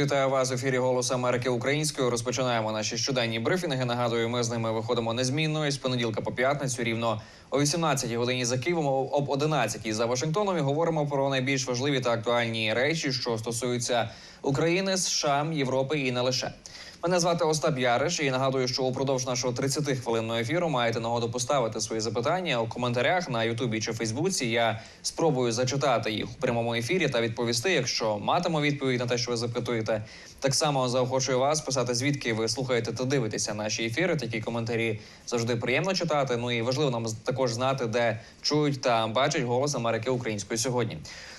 Вітаю вас в ефірі Голос Америки українською. Розпочинаємо наші щоденні брифінги. Нагадую, ми з ними виходимо незмінно з понеділка по п'ятницю, рівно о 18 годині за Києвом, об 11 за Вашингтоном. І говоримо про найбільш важливі та актуальні речі, що стосуються України, США, Європи і не лише. Мене звати Остап Яриш і нагадую, що упродовж нашого 30 хвилинного ефіру маєте нагоду поставити свої запитання у коментарях на Ютубі чи Фейсбуці. Я спробую зачитати їх у прямому ефірі та відповісти, якщо матиму відповідь на те, що ви запитуєте. Так само заохочую вас писати, звідки ви слухаєте та дивитеся наші ефіри. Такі коментарі завжди приємно читати. Ну і важливо нам також знати, де чують та бачать голос Америки українською сьогодні.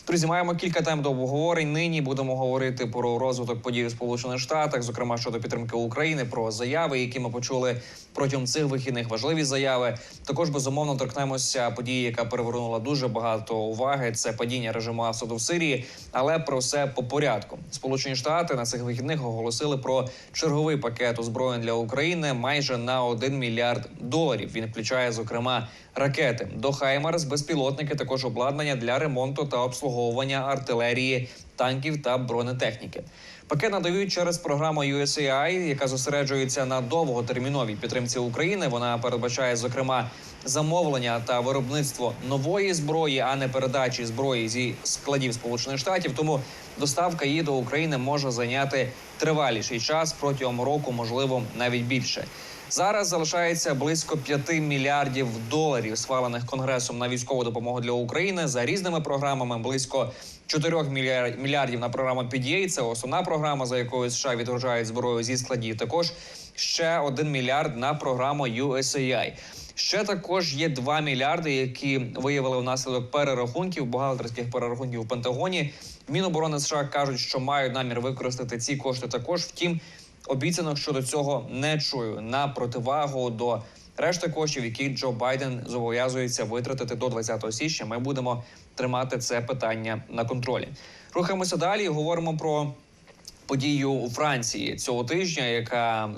Друзі, маємо кілька тем до обговорень. Нині будемо говорити про розвиток подій у Сполучених Штатах, зокрема щодо підтримки України, про заяви, які ми почули протягом цих вихідних. Важливі заяви. Також безумовно торкнемося події, яка перевернула дуже багато уваги. Це падіння режиму Асаду в Сирії. Але про все по порядку. Сполучені Штати на цих вихідних оголосили про черговий пакет озброєнь для України майже на 1 мільярд доларів. Він включає зокрема ракети до Хаймарс, безпілотники, також обладнання для ремонту та обслуговування артилерії, танків та бронетехніки. Пакет надають через програму USAI, яка зосереджується на довготерміновій підтримці України. Вона передбачає зокрема замовлення та виробництво нової зброї, а не передачі зброї зі складів Сполучених Штатів. Тому доставка її до України може зайняти триваліший час протягом року, можливо, навіть більше. Зараз залишається близько 5 мільярдів доларів, схвалених конгресом на військову допомогу для України за різними програмами. Близько 4 мільяр- мільярдів на програму PDA, Це основна програма, за якою США відгружають зброю зі складів. Також ще 1 мільярд на програму USAI. Ще також є 2 мільярди, які виявили внаслідок перерахунків, бухгалтерських перерахунків у Пентагоні. Міноборони США кажуть, що мають намір використати ці кошти також. Втім, обіцянок щодо цього не чую на противагу до решти коштів, які Джо Байден зобов'язується витратити до 20 січня. Ми будемо тримати це питання на контролі. Рухаємося далі. Говоримо про подію у Франції цього тижня, яка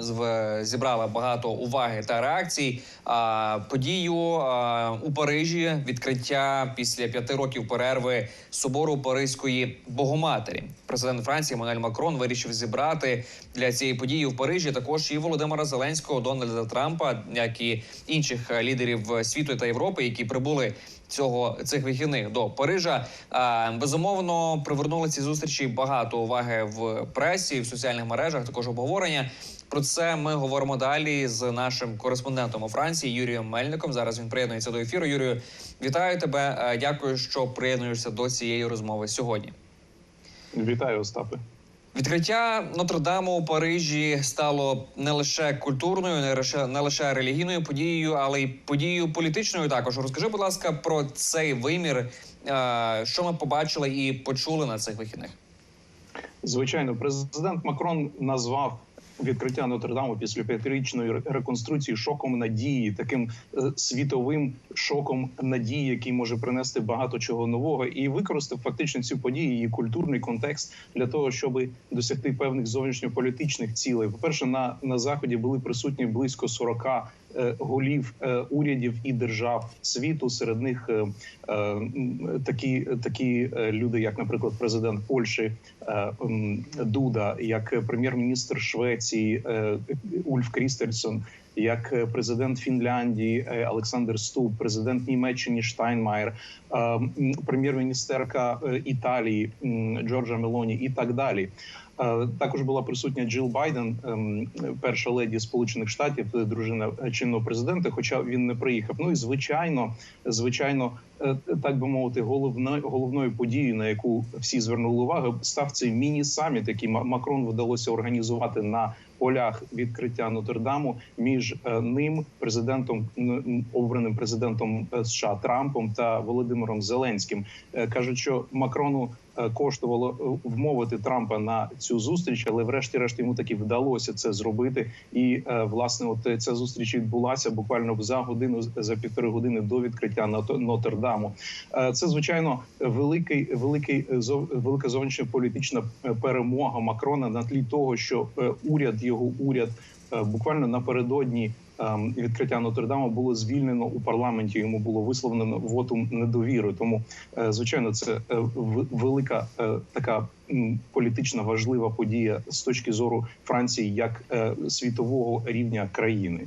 зібрала багато уваги та реакцій. А, подію у Парижі відкриття після п'яти років перерви собору Паризької Богоматері. Президент Франції Еммануель Макрон вирішив зібрати для цієї події в Парижі також і Володимира Зеленського, Дональда Трампа, як і інших лідерів світу та Європи, які прибули цього цих вихідних до Парижа. А, безумовно привернули ці зустрічі багато уваги в пресі, в соціальних мережах. Також обговорення. Про це ми говоримо далі з нашим кореспондентом у Франції Юрієм Мельником. Зараз він приєднується до ефіру. Юрію, вітаю тебе. Е, Дякую, що приєднуєшся до цієї розмови сьогодні. Вітаю, Остапе. Відкриття Нотр-Даму у Парижі стало не лише культурною, не лише не лише релігійною подією, але й подією політичною. Також розкажи, будь ласка, про цей вимір, е, що ми побачили і почули на цих вихідних. Звичайно, президент Макрон назвав відкриття Нотр-Даму після п'ятирічної реконструкції шоком надії, таким е, світовим шоком надії, який може принести багато чого нового, і використав фактично цю подію її культурний контекст для того, щоб досягти певних зовнішньополітичних цілей. По перше, на, на заході були присутні близько 40 е, голів е, урядів і держав світу. Серед них е, е, такі такі е, люди, як, наприклад, президент Польщі е, Дуда, як прем'єр-міністр Швеції е, Ульф Крістельсон. Як е, президент Фінляндії е, Олександр Ступ, президент Німеччини Штайнмаєр, е, прем'єр-міністерка е, Італії Джорджа Мелоні і так далі. Е, Також була присутня Джил Байден, ем, перша леді Сполучених Штатів, е, дружина чинного президента. Хоча він не приїхав. Ну і звичайно, звичайно, е, так би мовити, головною головною подією, на яку всі звернули увагу, став цей міні-саміт, який Макрон вдалося організувати на полях відкриття Нотр-Даму між е, ним, президентом обраним президентом е, США Трампом та Володимиром Зеленським. Е, кажуть, що Макрону е, коштувало е, вмовити Трампа на цю зустріч, але врешті-решт йому таки вдалося це зробити. І е, власне, от е, ця зустріч відбулася буквально за годину за півтори години до відкриття Нот- Нотр-Даму. Е, Це звичайно великий, великий е, велика зовнішньополітична е, перемога Макрона на тлі того, що е, уряд його уряд е, буквально напередодні відкриття Нотр-Даму було звільнено у парламенті. Йому було висловлено вотум недовіри. Тому, е, звичайно, це е, велика е, така політична важлива подія з точки зору Франції як світового рівня країни.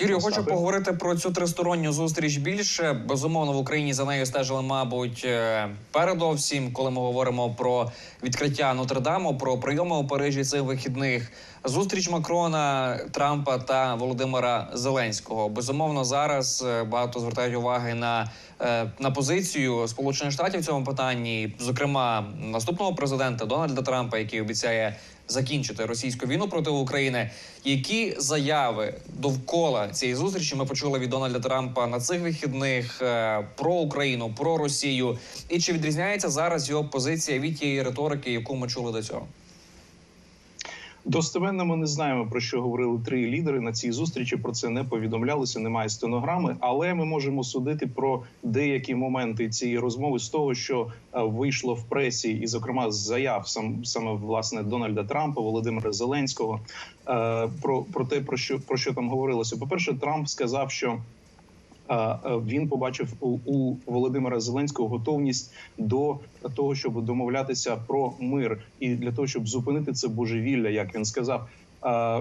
Юрію, хочу Остапе? поговорити про цю тристоронню зустріч більше. Безумовно, в Україні за нею стежили, мабуть, е, передовсім, коли ми говоримо про відкриття Нотр-Даму, про прийоми у Парижі цих вихідних. Зустріч Макрона, Трампа та Володимира Зеленського. Безумовно, зараз е, багато звертають уваги на, е, на позицію Сполучених Штатів в цьому питанні, зокрема наступного президента Дональда Трампа, який обіцяє закінчити російську війну проти України. Які заяви довкола цієї зустрічі ми почули від Дональда Трампа на цих вихідних е, про Україну, про Росію, і чи відрізняється зараз його позиція від тієї риторики, яку ми чули до цього? Достеменно ми не знаємо про що говорили три лідери на цій зустрічі. Про це не повідомлялося, немає стенограми. Але ми можемо судити про деякі моменти цієї розмови з того, що е, вийшло в пресі, і зокрема з заяв сам саме власне Дональда Трампа, Володимира Зеленського. е, Про, про те, про що про що там говорилося. По перше, Трамп сказав, що. Е, Він побачив у, Володимира Зеленського готовність до того, щоб домовлятися про мир, і для того, щоб зупинити це божевілля, як він сказав.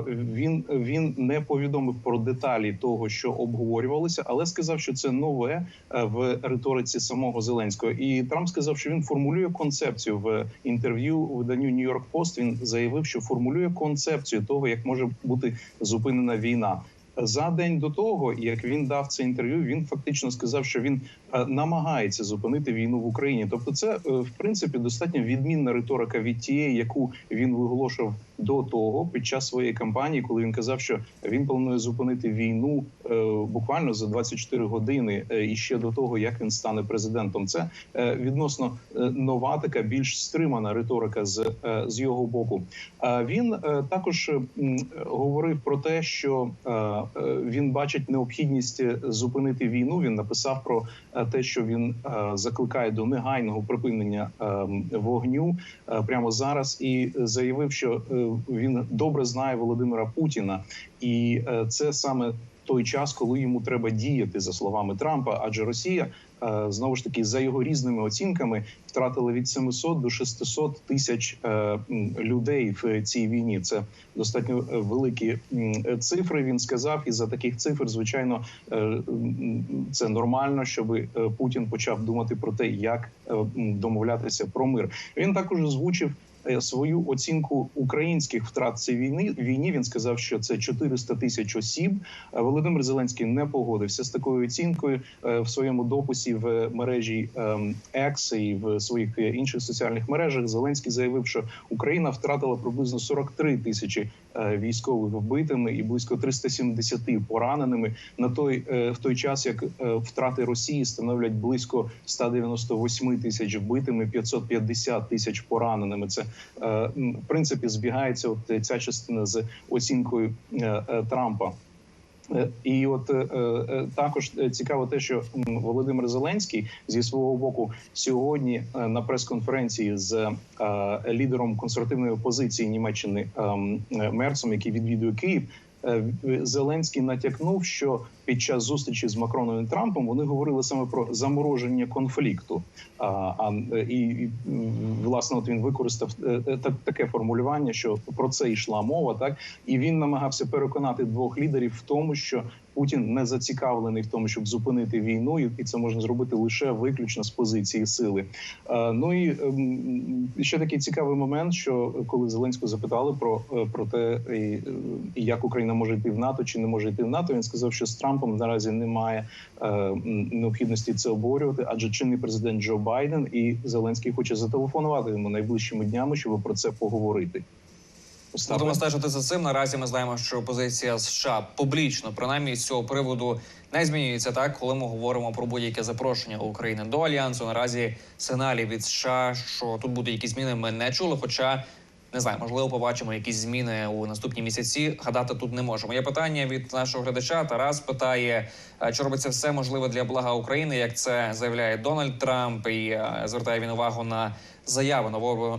Він він не повідомив про деталі того, що обговорювалося, але сказав, що це нове е, в риториці самого Зеленського. І Трамп сказав, що він формулює концепцію в інтерв'ю виданню York Post. Він заявив, що формулює концепцію того, як може бути зупинена війна. За день до того, як він дав це інтерв'ю, він фактично сказав, що він е, намагається зупинити війну в Україні. Тобто, це е, в принципі достатньо відмінна риторика від тієї, яку він виголошував до того під час своєї кампанії, коли він казав, що він планує зупинити війну е, буквально за 24 години і ще до того, як він стане президентом. Це відносно нова, така більш стримана риторика з, з його боку. Він також говорив про те, що е, він бачить необхідність е, зупинити війну. Він написав про е, те, що він закликає до негайного припинення е, вогню прямо зараз, і заявив, що він добре знає Володимира Путіна, і це саме той час, коли йому треба діяти за словами Трампа, адже Росія знову ж таки за його різними оцінками втратили від 700 до 600 тисяч е, людей в цій війні. Це достатньо е, великі цифри. Він сказав, і за таких цифр, звичайно, е, це нормально, щоб е, Путін почав думати про те, як е, домовлятися про мир. Він також озвучив. Свою оцінку українських втрат цій війни війні він сказав, що це 400 тисяч осіб. Е, Володимир Зеленський не погодився з такою оцінкою Е, в своєму дописі в мережі ем, X і в своїх е, інших соціальних мережах. Зеленський заявив, що Україна втратила приблизно 43 тисячі військових вбитими і близько 370 пораненими. На той в той час, як втрати Росії становлять близько 198 тисяч вбитими, 550 тисяч пораненими. Це в принципі збігається от е, ця частина з оцінкою е, е, Трампа. Е, І от е, е, також е, цікаво те, що Володимир Зеленський зі свого боку сьогодні е, на прес-конференції з е, лідером консервативної опозиції Німеччини ем, е, Мерцом, який відвідує Київ. Е, Зеленський натякнув, що під час зустрічі з Макроном і Трампом вони говорили саме про замороження конфлікту. А, і, і власне, от він використав е, е, таке формулювання, що про це йшла мова, так і він намагався переконати двох лідерів в тому, що Путін не зацікавлений в тому, щоб зупинити війну, і і це можна зробити лише виключно з позиції сили. Е, Ну і ем, ще такий цікавий момент, що коли Зеленського запитали про, е, про те, і, і як Україна може йти в НАТО чи не може йти в НАТО, він сказав, що з Трампом наразі немає е, необхідності це обговорювати, адже чинний президент Джо Байден і Зеленський хоче зателефонувати йому найближчими днями, щоб про це поговорити. Будемо стежити за цим. Наразі ми знаємо, що позиція США публічно, принаймні з цього приводу, не змінюється так, коли ми говоримо про будь-яке запрошення України до альянсу. Наразі сигналів від США, що тут будуть якісь зміни, ми не чули. Хоча не знаю, можливо, побачимо якісь зміни у наступні місяці. Гадати тут не можемо. Є питання від нашого глядача. Тарас питає, чи робиться все можливе для блага України, як це заявляє Дональд Трамп, і звертає він увагу на заяви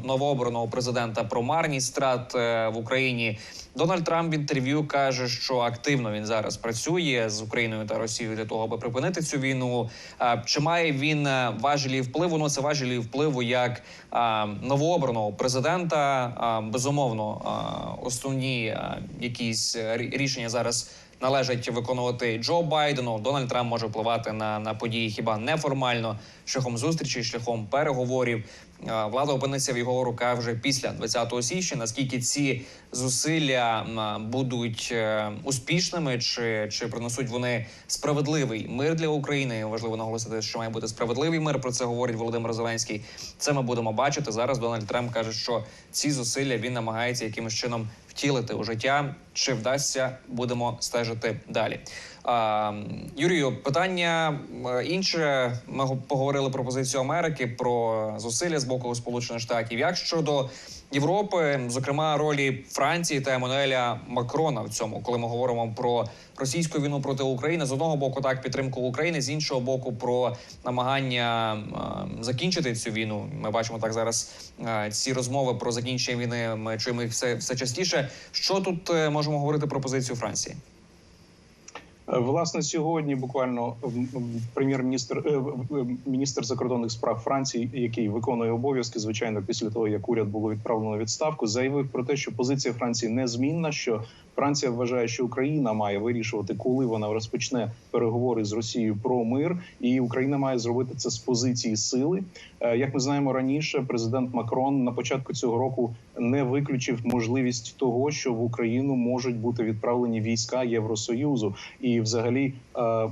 новообраного президента про марність страт е, в Україні. Дональд Трамп в інтерв'ю каже, що активно він зараз працює з Україною та Росією для того, аби припинити цю війну. Е, Чи має він е, важелі впливу? Ну це важелі впливу як новообраного президента. Безумовно, основні якісь рішення зараз належить виконувати Джо Байдену. Дональд Трамп може впливати на, на події хіба неформально, шляхом зустрічі, шляхом переговорів. Е, Влада опиниться в його руках вже після 20 січня. Наскільки ці зусилля будуть е, успішними, чи, чи принесуть вони справедливий мир для України? Важливо наголосити, що має бути справедливий мир. Про це говорить Володимир Зеленський. Це ми будемо бачити зараз. Дональд Трамп каже, що ці зусилля він намагається якимось чином втілити у життя. Чи вдасться, будемо стежити далі. А, Юрію, питання е, інше. Ми го- поговорили про позицію Америки, про зусилля з боку Сполучених Штатів. Як щодо Європи, зокрема ролі Франції та Еммануеля Макрона в цьому, коли ми говоримо про російську війну проти України, з одного боку, так підтримку України, з іншого боку, про намагання е, закінчити цю війну. Ми бачимо так зараз е, ці розмови про закінчення війни. Ми чуємо їх все, все частіше. Що тут е, можемо говорити про позицію Франції? Власне, сьогодні буквально прем'єр-міністр е, міністр закордонних справ Франції, який виконує обов'язки, звичайно, після того як уряд було відправлено відставку, заявив про те, що позиція Франції незмінна. Що Франція вважає, що Україна має вирішувати, коли вона розпочне переговори з Росією про мир, і Україна має зробити це з позиції сили. Е, Як ми знаємо раніше, президент Макрон на початку цього року не виключив можливість того, що в Україну можуть бути відправлені війська Євросоюзу. І, взагалі, е,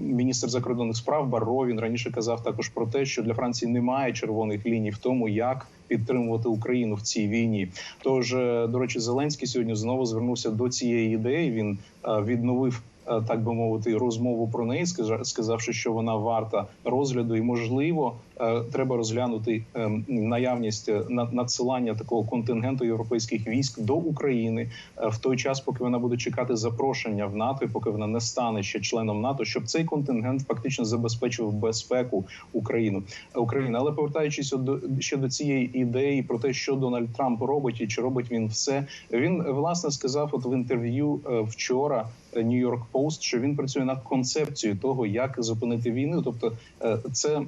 міністр закордонних справ Барро він раніше казав також про те, що для Франції немає червоних ліній в тому, як підтримувати Україну в цій війні. Тож, е, до речі, Зеленський сьогодні знову звернувся до цієї ідеї. Він е, відновив. е, Так би мовити, розмову про неї, сказа- сказавши, що вона варта розгляду, і можливо, треба розглянути е, наявність е, на- надсилання такого контингенту європейських військ до України е, в той час, поки вона буде чекати запрошення в НАТО, і поки вона не стане ще членом НАТО, щоб цей контингент фактично забезпечив безпеку України України. Але повертаючись до ще до цієї ідеї про те, що Дональд Трамп робить і чи робить він все, він власне сказав от в інтерв'ю е, вчора. Нью-Йорк Пост, що він працює над концепцією того, як зупинити війну. Тобто, е, це,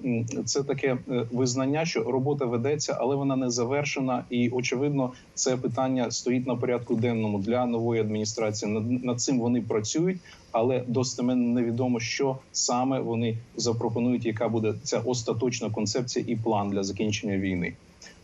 це таке е, визнання, що робота ведеться, але вона не завершена. І очевидно, це питання стоїть на порядку денному для нової адміністрації. Над, над цим вони працюють, але достеменно невідомо, що саме вони запропонують, яка буде ця остаточна концепція і план для закінчення війни.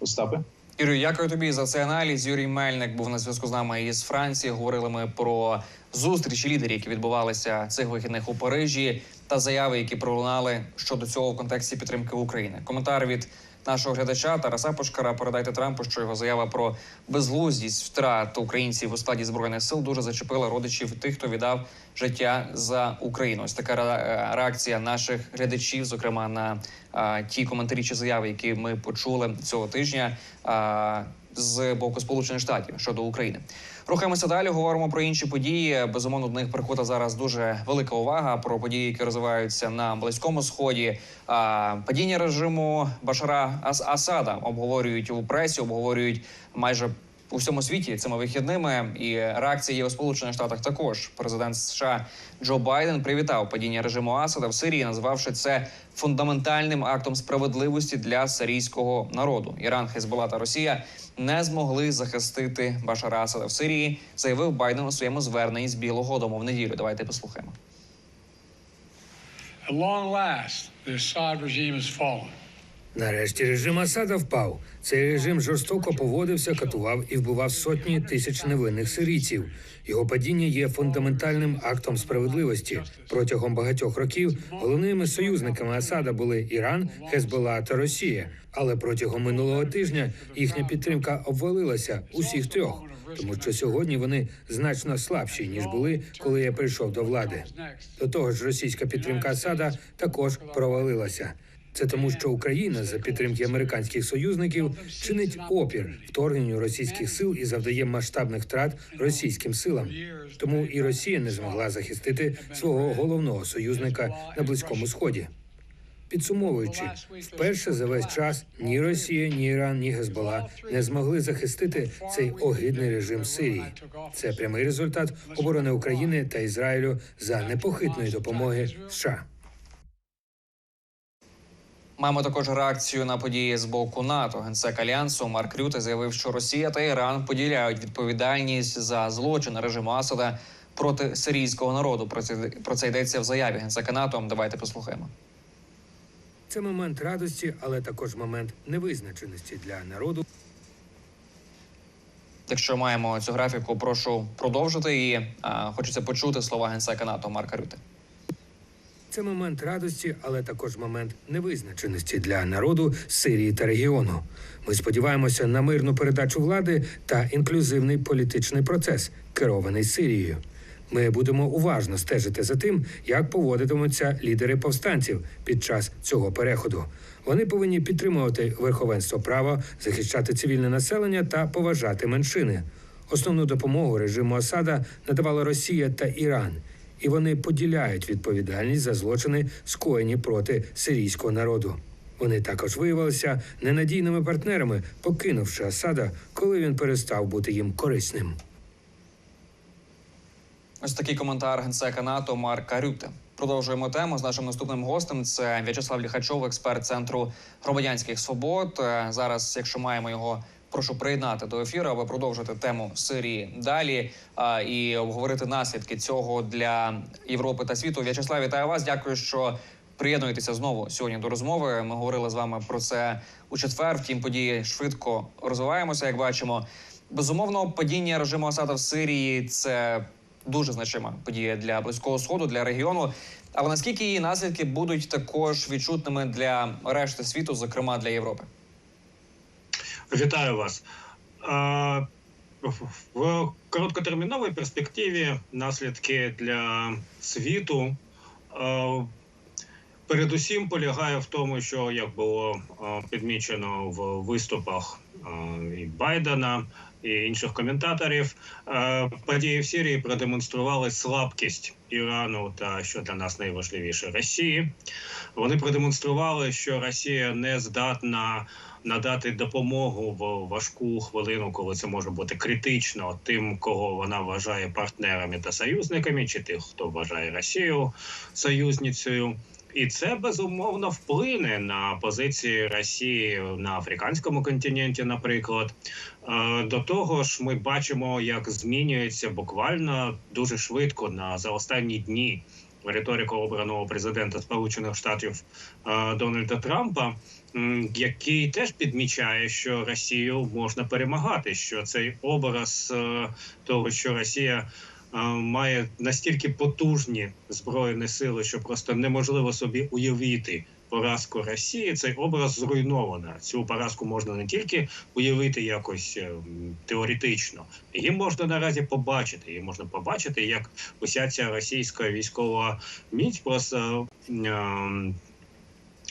Остапе. Юрію, дякую тобі за цей аналіз. Юрій Мельник був на зв'язку з нами із Франції. Говорили ми про зустрічі лідерів, які відбувалися цих вихідних у Парижі, та заяви, які пролунали щодо цього в контексті підтримки України. Коментар від нашого глядача Тараса Пошкара. Передайте Трампу, що його заява про безглуздість втрат українців у складі збройних сил дуже зачепила родичів тих, хто віддав життя за Україну. Ось така ре- реакція наших глядачів, зокрема на а, ті коментарі чи заяви, які ми почули цього тижня а, з боку Сполучених Штатів щодо України. Рухаємося далі. Говоримо про інші події. Безумовно, до них прикута зараз дуже велика увага про події, які розвиваються на близькому сході. Падіння режиму Башара Ас- Асада обговорюють у пресі, обговорюють майже у всьому світі цими вихідними. І реакція є у Сполучених Штатах також. Президент США Джо Байден привітав падіння режиму Асада в Сирії, назвавши це фундаментальним актом справедливості для сирійського народу. Іран, Хезбола та Росія не змогли захистити Башара Асада в Сирії, заявив Байден у своєму зверненні з Білого Дому в неділю. Давайте послухаємо. At long last, the Assad regime has fallen. Нарешті режим Асада впав. Цей режим жорстоко поводився, катував і вбивав сотні тисяч невинних сирійців. Його падіння є фундаментальним актом справедливості. Протягом багатьох років головними союзниками Асада були Іран, Хезбола та Росія. Але протягом минулого тижня їхня підтримка обвалилася усіх трьох, тому що сьогодні вони значно слабші ніж були, коли я прийшов до влади. До того ж, російська підтримка Асада також провалилася. Це тому, що Україна за підтримки американських союзників чинить опір вторгненню російських сил і завдає масштабних втрат російським силам. Тому і Росія не змогла захистити свого головного союзника на близькому сході. Підсумовуючи, вперше за весь час ні Росія, ні Іран, ні Гезбола не змогли захистити цей огидний режим Сирії. Це прямий результат оборони України та Ізраїлю за непохитної допомоги США. Маємо також реакцію на події з боку НАТО. Генсек альянсу Марк Рюте заявив, що Росія та Іран поділяють відповідальність за злочин режиму Асада проти сирійського народу. Про це про це йдеться в заяві генсека НАТО. Давайте послухаємо. Це момент радості, але також момент невизначеності для народу. Якщо маємо цю графіку, прошу продовжити її. А, Хочеться почути слова генсека НАТО Марка Рюте. Це момент радості, але також момент невизначеності для народу Сирії та регіону. Ми сподіваємося на мирну передачу влади та інклюзивний політичний процес, керований Сирією. Ми будемо уважно стежити за тим, як поводитимуться лідери повстанців під час цього переходу. Вони повинні підтримувати верховенство права, захищати цивільне населення та поважати меншини. Основну допомогу режиму Асада надавала Росія та Іран, і вони поділяють відповідальність за злочини, скоєні проти сирійського народу. Вони також виявилися ненадійними партнерами, покинувши Асада, коли він перестав бути їм корисним. Ось такий коментар генсека НАТО Марка Рюте. Продовжуємо тему з нашим наступним гостем. Це В'ячеслав Ліхачов, експерт центру громадянських свобод. Е, Зараз, якщо маємо його, прошу приєднати до ефіру, аби продовжити тему Сирії далі а, і обговорити наслідки цього для Європи та світу. В'ячеслав, вітаю вас. Дякую, що приєднуєтеся знову сьогодні до розмови. Ми говорили з вами про це у четвер. Втім, події швидко розвиваємося, як бачимо. Безумовно, падіння режиму Асада в Сирії це дуже значима подія для близького сходу, для регіону. Але наскільки її наслідки будуть також відчутними для решти світу, зокрема для Європи? Вітаю вас. В короткотерміновій перспективі наслідки для світу передусім полягає в тому, що як було підмічено в виступах і Байдена і інших коментаторів, події в Сирії продемонстрували слабкість Ірану та що для нас найважливіше Росії. Вони продемонстрували, що Росія не здатна надати допомогу в важку хвилину, коли це може бути критично тим, кого вона вважає партнерами та союзниками, чи тих, хто вважає Росію союзницею. І це безумовно вплине на позиції Росії на африканському континенті, наприклад. Е, До того ж, ми бачимо, як змінюється буквально дуже швидко на за останні дні риторика обраного президента Сполучених Штатів е, Дональда Трампа, який теж підмічає, що Росію можна перемагати. Що цей образ е, того, що Росія е, має настільки потужні збройні сили, що просто неможливо собі уявити. Поразку Росії цей образ зруйновано. Цю поразку можна не тільки уявити якось е, теоретично, її можна наразі побачити. Її можна побачити, як уся ця російська військова міць просто ем,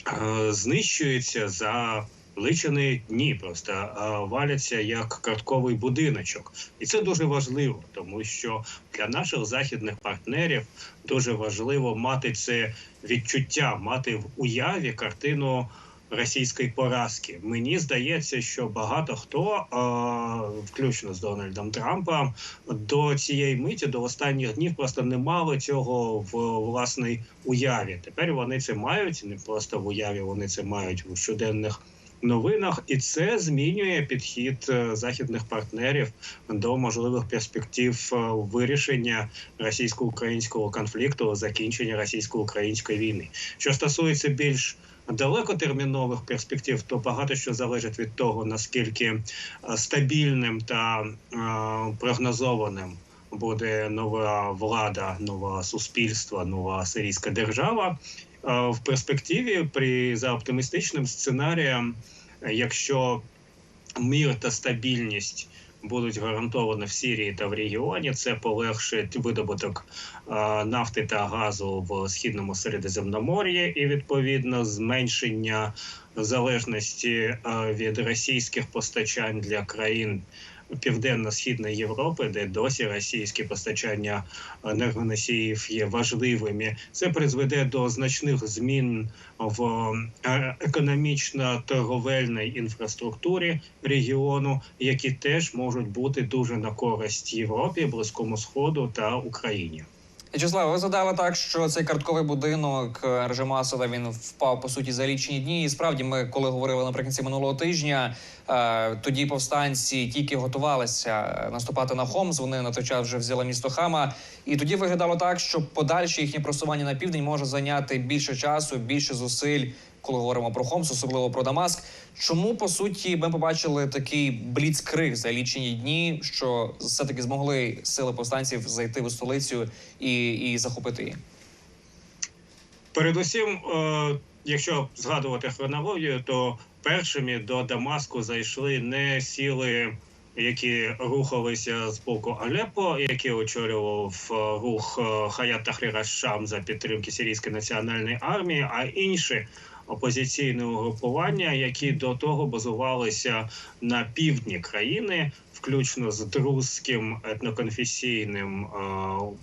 е, знищується за личені дні, просто е, валяться як картковий будиночок, і це дуже важливо, тому що для наших західних партнерів дуже важливо мати це відчуття, мати в уяві картину. Російської поразки мені здається, що багато хто, включно з Дональдом Трампом, до цієї миті, до останніх днів, просто не мали цього в власній уяві. Тепер вони це мають не просто в уяві, вони це мають у щоденних новинах, і це змінює підхід е, західних партнерів до можливих перспектив е, вирішення російсько-українського конфлікту, закінчення російсько-української війни. Що стосується більш далекотермінових перспектив, то багато що залежить від того, наскільки е, стабільним та прогнозованим буде нова влада, нове суспільство, нова сирійська держава. В перспективі при за оптимістичним сценарієм, якщо мир та стабільність будуть гарантовані в Сирії та в регіоні, це полегшить видобуток нафти та газу в східному Середземномор'ї і відповідно зменшення залежності від російських постачань для країн південно-східної Європи, де досі російські постачання енергоносіїв є важливими. Це призведе до значних змін в е, економічно-торговельній інфраструктурі регіону, які теж можуть бути дуже на користь Європі, Близькому Сходу та Україні. Вячеслав, ви задали так, що цей картковий будинок Ржемасова режиму Асада він впав по суті за лічні дні. І справді, ми коли говорили наприкінці минулого тижня, е, тоді повстанці тільки готувалися е, наступати на Хомс. Вони на той час вже взяли місто Хама. І тоді виглядало так, що подальше їхнє просування на південь може зайняти більше часу, більше зусиль, коли говоримо про Хомс, особливо про Дамаск. Чому по суті ми побачили такий бліцкриг за лічені дні, що все таки змогли сили повстанців зайти в столицю і, і захопити її? Передусім, е, якщо згадувати хронологію, то першими до Дамаску зайшли не сіли, які рухалися з боку Алеппо, які очолював е, рух е, Хаят Тахрір Аш-Шам за підтримки сирійської національної армії, а інші опозиційні угрупування, які до того базувалися на півдні країни, включно з друзьким етноконфесійним е,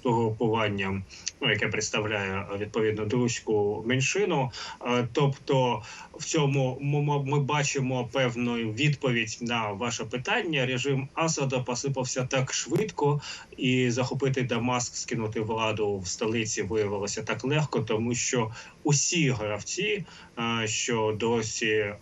угрупуванням ну, яке представляє е, відповідно друзьку меншину. Е, Тобто, в цьому ми, бачимо певну відповідь на ваше питання. Режим Асада посипався так швидко, і захопити Дамаск, скинути владу в столиці виявилося так легко, тому що усі гравці, що досі е,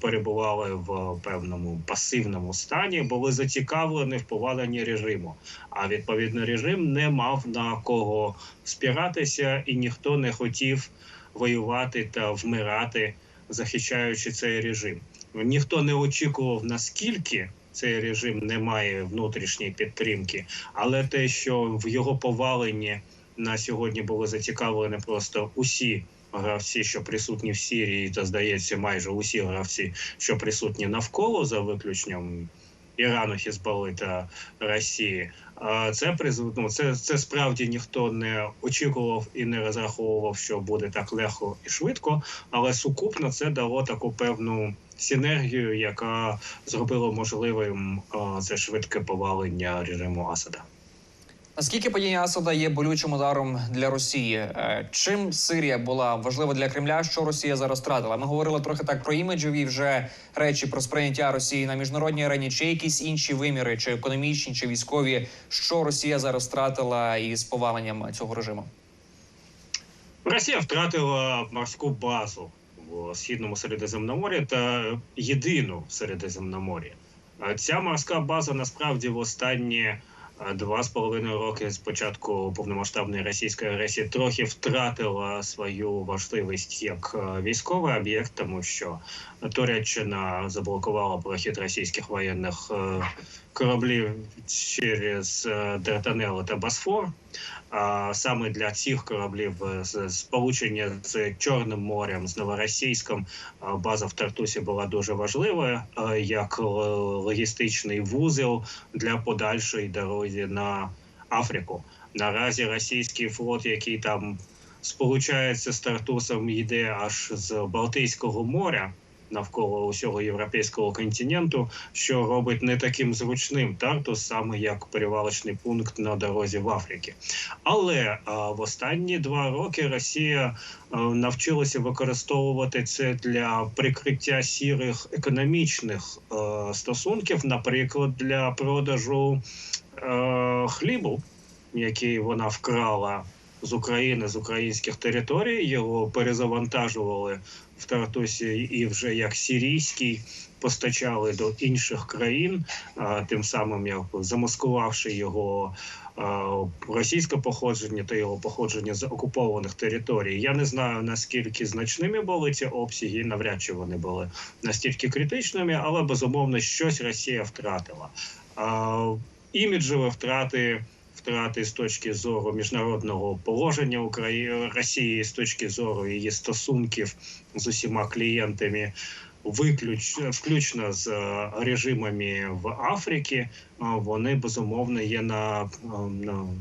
перебували в певному пасивному стані, були зацікавлені в поваленні режиму. А відповідно режим не мав на кого спиратися, і ніхто не хотів воювати та вмирати, захищаючи цей режим. Ніхто не очікував наскільки цей режим не має внутрішньої підтримки, але те, що в його поваленні на сьогодні були зацікавлені просто усі. Гравці, що присутні в Сірії, та здається, майже усі гравці, що присутні навколо, за виключенням Ірану, Хізбалли та Росії. Це ну, це, це справді ніхто не очікував і не розраховував, що буде так легко і швидко. Але сукупно це дало таку певну синергію, яка зробила можливим це швидке повалення режиму Асада. Наскільки падіння Асада є болючим ударом для Росії? Е, Чим Сирія була важлива для Кремля? Що Росія зараз втратила? Ми говорили трохи так про іміджові вже речі про сприйняття Росії на міжнародній арені, чи якісь інші виміри, чи економічні, чи військові, що Росія зараз втратила із поваленням цього режиму? Росія втратила морську базу в східному Середземномор'ї та єдину в. Ця морська база насправді в останні е, два з половиною роки з початку повномасштабної російської агресії трохи втратила свою важливість як е, військовий об'єкт, тому що Туреччина заблокувала прохід російських воєнних е, кораблів через е, та Босфор. А саме для цих кораблів сполучення з Чорним морем, з Новоросійськом е, база в Тартусі була дуже важлива як логістичний вузол для подальшої дороги на Африку. Наразі російський флот, який там сполучається з Тартусом, йде аж з Балтійського моря. Навколо усього європейського континенту, що робить не таким зручним Тартус, саме як перевалочний пункт на дорозі в Африці. Але а, в останні два роки Росія а, навчилася використовувати це для прикриття сірих економічних е, стосунків, наприклад, для продажу е, хлібу, який вона вкрала з України з українських територій. Його перезавантажували в Тартусі і вже як сирійський. Постачали до інших країн, тим самим як замаскувавши його російське походження та його походження з окупованих територій. Я не знаю наскільки значними були ці обсяги, навряд чи вони були настільки критичними, але безумовно щось Росія втратила. Іміджеві втрати. Втрати з точки зору міжнародного положення України Росії, з точки зору її стосунків з усіма клієнтами, виключ, включно з е, режимами в Африці, е, вони безумовно є е, на,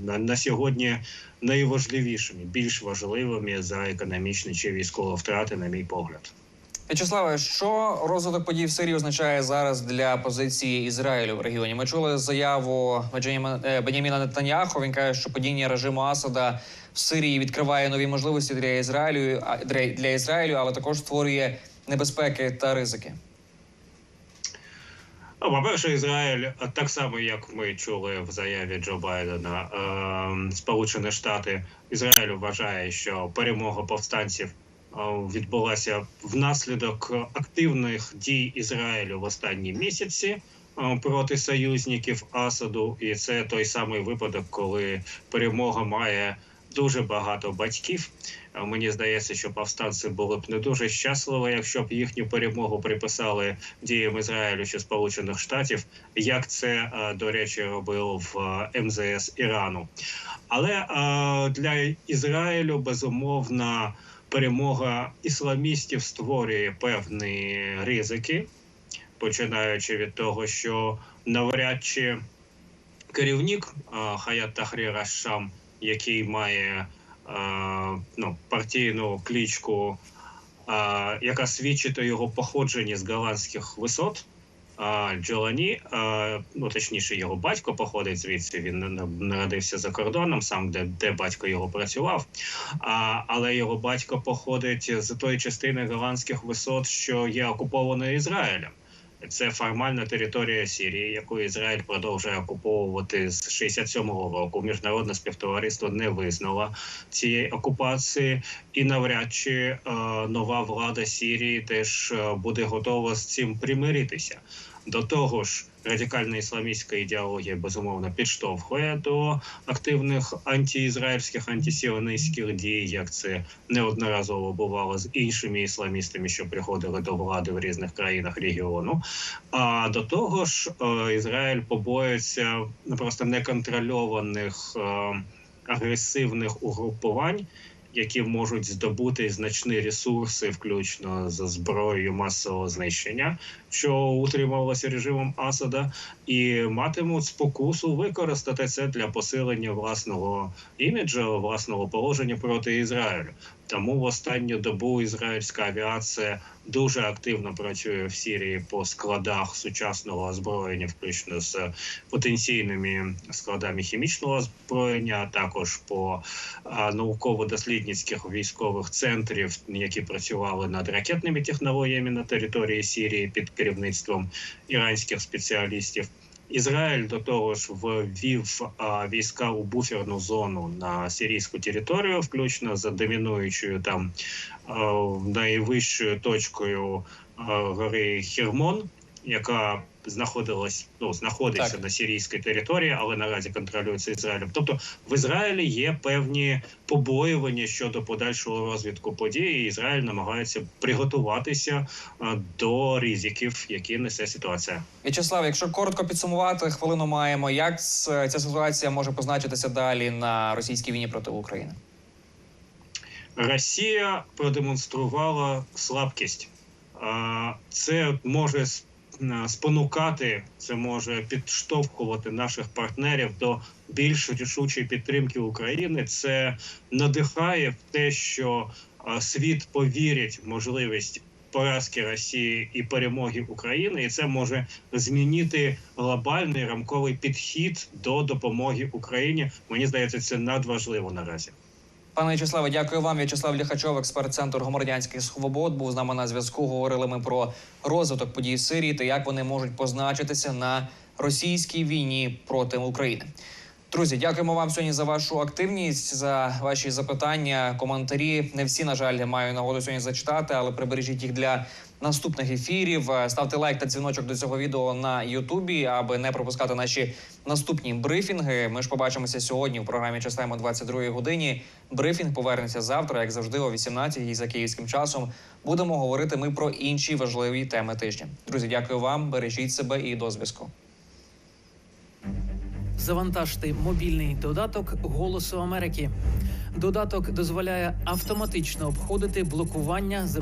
на, на сьогодні найважливішими, більш важливими за економічні чи військові втрати, на мій погляд. В'ячеславе, що розвиток подій в Сирії означає зараз для позиції Ізраїлю в регіоні? Ми чули заяву Бенджаміна- е, Беняміна Нетаньяху. Він каже, що падіння режиму Асада в Сирії відкриває нові можливості для Ізраїлю, для Ізраїлю, але також створює небезпеки та ризики. Ну, по-перше, Ізраїль, так само як ми чули в заяві Джо Байдена, е, Сполучені Штати, Ізраїль вважає, що перемога повстанців відбулася внаслідок активних дій Ізраїлю в останні місяці проти союзників Асаду, і це той самий випадок, коли перемога має дуже багато батьків. Мені здається, що повстанці були б не дуже щасливі, якщо б їхню перемогу приписали діям Ізраїлю чи Сполучених Штатів, як це до речі робив МЗС Ірану. Але для Ізраїлю безумовно перемога ісламістів створює певні ризики, починаючи від того, що навряд чи керівник Хаят Тахрір Аш-Шам, який має ну, партійну клічку, яка свідчить у його походженні з голландських висот. Джолані, ну точніше, його батько походить звідси. Він народився за кордоном, сам де, де батько його працював. А, але його батько походить з тої частини голландських висот, що є окупованою Ізраїлем. Це формальна територія Сирії, яку Ізраїль продовжує окуповувати з 67-го року. Міжнародне співтовариство не визнало цієї окупації, і навряд чи е, нова влада Сирії теж е, буде готова з цим примиритися. До того ж, радикальна ісламістська ідеологія безумовно підштовхує до активних антиізраїльських антисіонистських дій, як це неодноразово бувало з іншими ісламістами, що приходили до влади в різних країнах регіону. А до того ж, е, Ізраїль побоюється просто неконтрольованих е, агресивних угрупувань. Які можуть здобути значні ресурси, включно з зброєю масового знищення, що утримувалося режимом Асада, і матимуть спокусу використати це для посилення власного іміджу, власного положення проти Ізраїлю. Тому в останню добу ізраїльська авіація дуже активно працює в Сірії по складах сучасного озброєння, включно з потенційними складами хімічного озброєння, а також по науково-дослідницьких військових центрів, які працювали над ракетними технологіями на території Сірії під керівництвом іранських спеціалістів. Ізраїль до того ж ввів війська у буферну зону на сирійську територію, включно за домінуючою там найвищою точкою гори Хермон, яка знаходилась ну знаходиться Так. на сирійській території, але наразі контролюється Ізраїлем. Тобто в Ізраїлі є певні побоювання щодо подальшого розвитку подій. і Ізраїль намагається приготуватися до ризиків, які несе ситуація. В'ячеслав, якщо коротко підсумувати, хвилину маємо. Як ця ситуація може позначитися далі на російській війні проти України? Росія продемонструвала слабкість. Це може спонукати, це може підштовхувати наших партнерів до більш рішучої підтримки України. Це надихає в те, що світ повірить в можливість поразки Росії і перемоги України, і це може змінити глобальний рамковий підхід до допомоги Україні. Мені здається, це надважливо наразі. Пане В'ячеславе, дякую вам. В'ячеслав Ліхачов, експерт центру громадянських свобод, був з нами на зв'язку. Говорили ми про розвиток подій в Сирії та як вони можуть позначитися на російській війні проти України. Друзі, дякуємо вам сьогодні за вашу активність, за ваші запитання, коментарі. Не всі, на жаль, маю нагоду сьогодні зачитати, але прибережіть їх для наступних ефірів. Е, Ставте лайк та дзвіночок до цього відео на Ютубі, аби не пропускати наші наступні брифінги. Ми ж побачимося сьогодні в програмі «Читаємо» о 22 годині. Брифінг повернеться завтра, як завжди, о 18 за київським часом. Будемо говорити ми про інші важливі теми тижня. Друзі, дякую вам. Бережіть себе і до зв'язку. Завантажте мобільний додаток Голосу Америки. Додаток дозволяє автоматично обходити блокування за